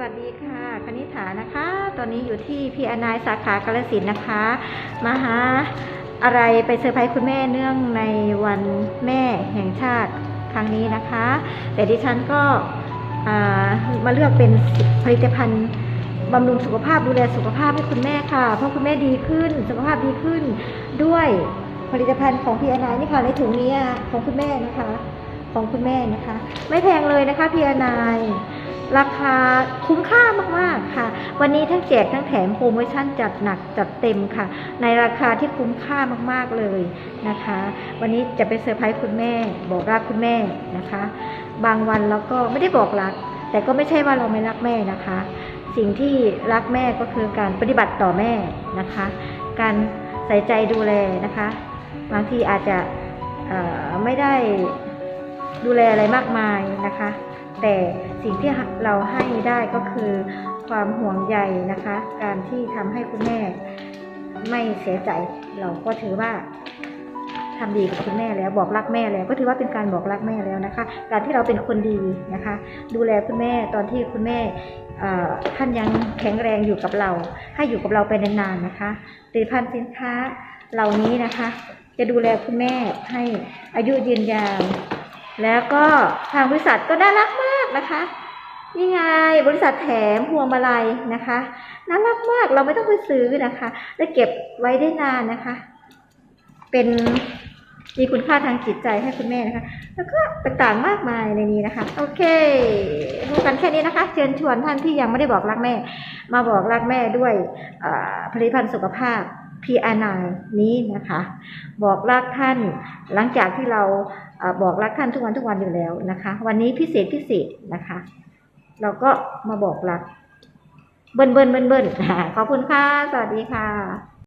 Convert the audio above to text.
สวัสดีค่ะคณิษฐานะคะ ตอนนี้อยู่ที่พีอนายสาขากาลสินนะคะ มาหาอะไรไปเซอร์ไพรส์คุณแม่เนื่องในวันแม่แห่งชาติครั้งนี้นะคะ แต่ดิฉันก็มาเลือกเป็นผลิตภัณฑ์บำรุงสุขภาพดูแลสุขภาพให้คุณแม่ค่ะ เพราะคุณแม่ดีขึ้น สุขภาพดีขึ้นด้วยผลิตภัณฑ์ของพีอนายนี่ค่ะในถุงนี้ของคุณแม่นะคะ ของคุณแม่นะคะ ไม่แพงเลยนะคะพีอนาย ราคาคุ้มค่ามากๆค่ะ วันนี้ทั้งแจกทั้งแถมโปรโมชั่นจัดหนักจัดเต็มค่ะ ในราคาที่คุ้มค่ามากๆเลยนะคะ วันนี้จะไปเซอร์ไพรส์คุณแม่ บอกรักคุณแม่นะคะ บางวันเราก็ไม่ได้บอกรัก แต่ก็ไม่ใช่ว่าเราไม่รักแม่นะคะ สิ่งที่รักแม่ก็คือการปฏิบัติต่อแม่นะคะ การใส่ใจดูแลนะคะ บางทีอาจจะไม่ได้ ดูแลอะไรมากมายนะคะ แต่สิ่งที่เราให้ได้ก็คือความห่วงใยนะคะ การที่ทำให้คุณแม่ไม่เสียใจเราก็ถือว่าทำดีกับคุณแม่แล้วบอกรักแม่แล้ว ก็ถือว่าเป็นการบอกรักแม่แล้วนะคะ การที่เราเป็นคนดีนะคะ ดูแลคุณแม่ตอนที่คุณแม่ท่านยังแข็งแรงอยู่กับเรา ให้อยู่กับเราไปนานๆนะคะผลิตภัณฑ์สินค้าเหล่านี้นะคะ จะดูแลคุณแม่ให้อายุยืนยาว แล้วก็ทางบริษัทก็น่ารักมากนะคะนี่ไงบริษัทแถมพวงมาลัยนะคะน่ารักมากเราไม่ต้องไปซื้อนะคะและเก็บไว้ได้นานนะคะ เป็นมีคุณค่าทางจิตใจให้คุณแม่นะคะ แล้วก็ต่างๆมากมายในนี้นะคะ โอเครู้กันแค่นี้นะคะ เชิญชวนท่านที่ยังไม่ได้บอกรักแม่ มาบอกรักแม่ด้วยผลิตภัณฑ์สุขภาพ พีอันี้นะคะ บอกรักท่านหลังจากที่เราบอกรักท่านทุกวันทุกวันอยู่แล้วนะคะ วันนี้พิเศษพิเศษนะคะ เราก็มาบอกรัก เบิ้ลเบิ้ลเบิ้ลเบิ้ลขอบคุณค่ะ สวัสดีค่ะ